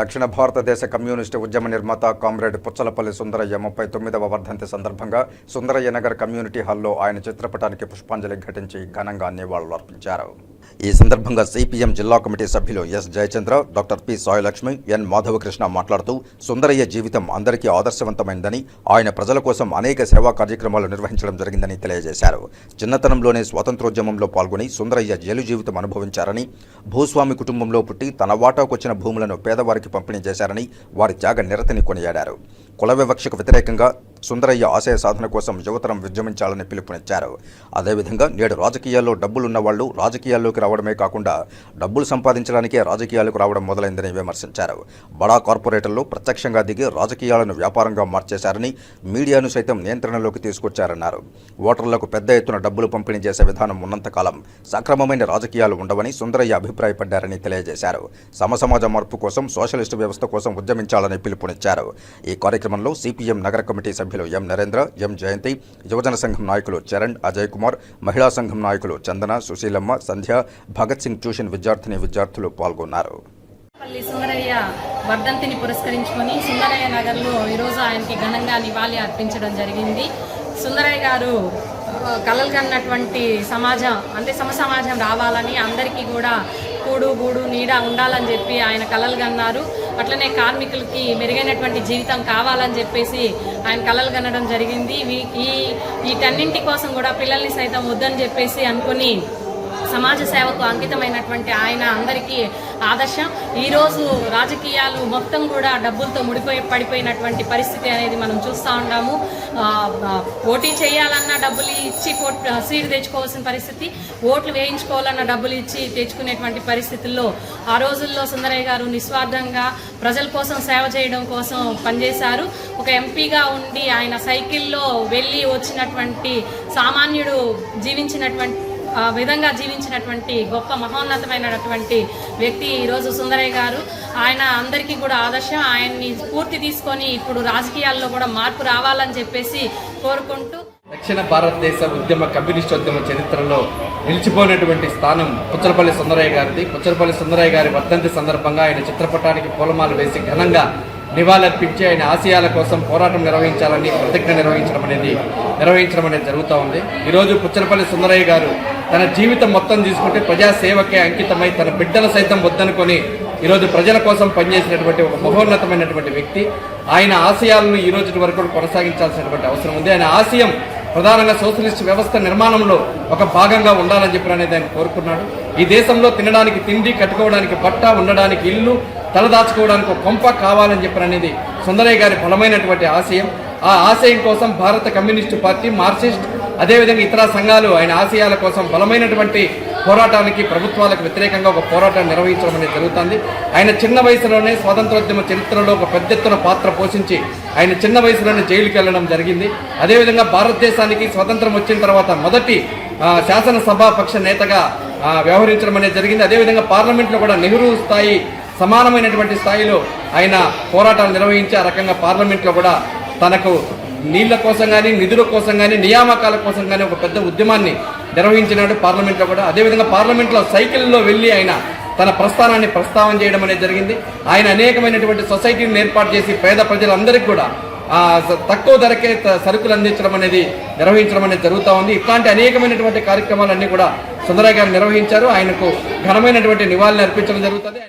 దక్షిణ భారతదేశ కమ్యూనిస్టు ఉద్యమ నిర్మాత కామ్రేడ్ పుచ్చలపల్లి సుందరయ్య ముప్పై తొమ్మిదవ వర్ధంతి సందర్భంగా సుందరయ్య నగర్ కమ్యూనిటీ హాల్లో ఆయన చిత్రపటానికి పుష్పాంజలి ఘటించి ఘనంగా నివాళులర్పించారు. ఈ సందర్భంగా సిపిఎం జిల్లా కమిటీ సభ్యులు S Jayachandra doctor P Sailakshmi N Madhavakrishna మాట్లాడుతూ సుందరయ్య జీవితం అందరికీ ఆదర్శవంతమైందని ఆయన ప్రజల కోసం అనేక సేవా కార్యక్రమాలు నిర్వహించడం జరిగిందని తెలియజేశారు. చిన్నతనంలోనే స్వాతంత్రోద్యమంలో పాల్గొని సుందరయ్య జైలు జీవితం అనుభవించారని భూస్వామి కుటుంబంలో పుట్టి తన వాటాకొచ్చిన భూములను పేదవారికి పంపిణీ చేశారని వారి త్యాగ నిరతిని కొనియాడారు. కుల వివక్షకు వ్యతిరేకంగా సుందరయ్య ఆశయ సాధన కోసం యువతరం విజృంభించాలని పిలుపునిచ్చారు. అదేవిధంగా నేడు రాజకీయాల్లో డబ్బులున్న వాళ్ళు రాజకీయాల్లోకి రావడమే కాకుండా డబ్బులు సంపాదించడానికే రాజకీయాలకు రావడం మొదలైందని విమర్శించారు. బడా కార్పొరేటర్లు ప్రత్యక్షంగా దిగి రాజకీయాలను వ్యాపారంగా మార్చేశారని మీడియాను సైతం నియంత్రణలోకి తీసుకొచ్చారన్నారు. ఓటర్లకు పెద్ద ఎత్తున డబ్బులు పంపిణీ చేసే విధానం ఉన్నంతకాలం సక్రమమైన రాజకీయాలు ఉండవని సుందరయ్య అభిప్రాయపడ్డారని తెలియజేశారు. సమసమాజ మార్పు కోసం సోషలిస్టు వ్యవస్థ కోసం ఉద్యమించాలని పిలుపునిచ్చారు. ఈ కార్యక్రమంలో సిపిఎం నగర కమిటీ సభ్యులు ఎం నరేంద్ర ఎం జయంతి యువజన సంఘం నాయకులు చరణ్ అజయ్ కుమార్ మహిళా సంఘం నాయకులు చందన సుశీలమ్మ సంధ్య భగత్ సింగ్ ట్యూషన్ విద్యార్థిని విద్యార్థులు పాల్గొన్నారు. పల్లి సుందరయ్య వర్ధంతిని పురస్కరించుకొని సుందరయ్య నగర్లో ఈరోజు ఆయనకి ఘనంగా నివాళి అర్పించడం జరిగింది. సుందరయ్య గారు కలలు కన్నటువంటి సమాజం అంటే సమ సమాజం రావాలని అందరికీ కూడా కూడు గూడు నీడ ఉండాలని చెప్పి ఆయన కలలు కన్నారు. అట్లనే కార్మికులకి మెరుగైనటువంటి జీవితం కావాలని చెప్పేసి ఆయన కలలు కనడం జరిగింది. వీ- ఈ వీటన్నింటి కోసం కూడా పిల్లల్ని సైతం వద్దని చెప్పేసి అనుకుని సమాజ సేవకు అంకితమైనటువంటి ఆయన అందరికీ ఆదర్శం. ఈరోజు రాజకీయాలు మొత్తం కూడా డబ్బులతో ముడిపోయి పడిపోయినటువంటి పరిస్థితి అనేది మనం చూస్తూ ఉన్నాము. పోటీ చేయాలన్నా డబ్బులు ఇచ్చి సీటు తెచ్చుకోవాల్సిన పరిస్థితి ఓట్లు వేయించుకోవాలన్న డబ్బులు ఇచ్చి తెచ్చుకునేటువంటి పరిస్థితుల్లో ఆ రోజుల్లో సుందరయ్య గారు నిస్వార్థంగా ప్రజల కోసం సేవ చేయడం కోసం పనిచేశారు. ఒక ఎంపీగా ఉండి ఆయన సైకిల్లో వెళ్ళి వచ్చినటువంటి సామాన్యుడు జీవించినటువంటి విధంగా జీవించినటువంటి గొప్ప మహోన్నతమైనటువంటి వ్యక్తి ఈరోజు సుందరయ్య గారు. ఆయన అందరికీ కూడా ఆదర్శం. ఆయన్ని స్ఫూర్తి తీసుకొని ఇప్పుడు రాజకీయాల్లో కూడా మార్పు రావాలని చెప్పేసి కోరుకుంటూ దక్షిణ భారతదేశ ఉద్యమ కమ్యూనిస్ట్ ఉద్యమ చరిత్రలో నిలిచిపోయినటువంటి స్థానం పుచ్చలపల్లి సుందరయ్య గారిది. పుచ్చలపల్లి సుందరయ్య గారి వర్ధంతి సందర్భంగా ఆయన చిత్రపటానికి పూలమాలు వేసి ఘనంగా నివాళులర్పించి ఆయన ఆశయాల కోసం పోరాటం నిర్వహించాలని ప్రతిజ్ఞ నిర్వహించడం అనేది నిర్వహించడం అనేది జరుగుతూ ఉంది. ఈరోజు పుచ్చలపల్లి సుందరయ్య గారు తన జీవితం మొత్తం తీసుకుంటే ప్రజాసేవకే అంకితమై తన బిడ్డల సైతం వద్దనుకొని ఈరోజు ప్రజల కోసం పనిచేసినటువంటి ఒక మహోన్నతమైనటువంటి వ్యక్తి. ఆయన ఆశయాలను ఈ రోజు వరకు కొనసాగించాల్సినటువంటి అవసరం ఉంది. ఆయన ఆశయం ప్రధానంగా సోషలిస్ట్ వ్యవస్థ నిర్మాణంలో ఒక భాగంగా ఉండాలని చెప్పి అనేది ఆయన కోరుకున్నాడు. ఈ దేశంలో తినడానికి తిండి కట్టుకోవడానికి పట్టా ఉండడానికి ఇల్లు తలదాచుకోవడానికి ఒక కొంప కావాలని చెప్పననేది సుందరయ్య గారి బలమైనటువంటి ఆశయం. ఆ ఆశయం కోసం భారత కమ్యూనిస్టు పార్టీ మార్క్సిస్ట్ అదేవిధంగా ఇతర సంఘాలు ఆయన ఆశయాల కోసం బలమైనటువంటి పోరాటానికి ప్రభుత్వాలకు వ్యతిరేకంగా ఒక పోరాటాన్ని నిర్వహించడం అనేది జరుగుతుంది. ఆయన చిన్న వయసులోనే స్వాతంత్రోద్యమ చరిత్రలో ఒక పెద్ద ఎత్తున పాత్ర పోషించి ఆయన చిన్న వయసులోనే జైలుకి వెళ్ళడం జరిగింది. అదేవిధంగా భారతదేశానికి స్వతంత్రం వచ్చిన తర్వాత మొదటి శాసనసభాపక్ష శాసనసభా పక్ష నేతగా వ్యవహరించడం అనేది జరిగింది. అదేవిధంగా పార్లమెంట్లో కూడా నెహ్రూ స్థాయి సమానమైనటువంటి స్థాయిలో ఆయన పోరాటాలు నిర్వహించి ఆ రకంగా పార్లమెంట్లో కూడా తనకు నీళ్ళ కోసం కానీ నిధుల కోసం కానీ నియామకాల కోసం కానీ ఒక పెద్ద ఉద్యమాన్ని నిర్వహించినాడు పార్లమెంట్లో కూడా. అదేవిధంగా పార్లమెంట్లో సైకిల్లో వెళ్ళి ఆయన తన ప్రస్థానాన్ని ప్రస్తావన చేయడం అనేది జరిగింది. ఆయన అనేకమైనటువంటి సొసైటీని ఏర్పాటు చేసి పేద ప్రజలందరికీ కూడా తక్కువ ధరకే సరుకులు అందించడం అనేది నిర్వహించడం అనేది జరుగుతూ ఉంది. ఇట్లాంటి అనేకమైనటువంటి కార్యక్రమాలన్నీ కూడా సుందరయ్య గారు నిర్వహించారు. ఆయనకు ఘనమైనటువంటి నివాళులు అర్పించడం జరుగుతుంది.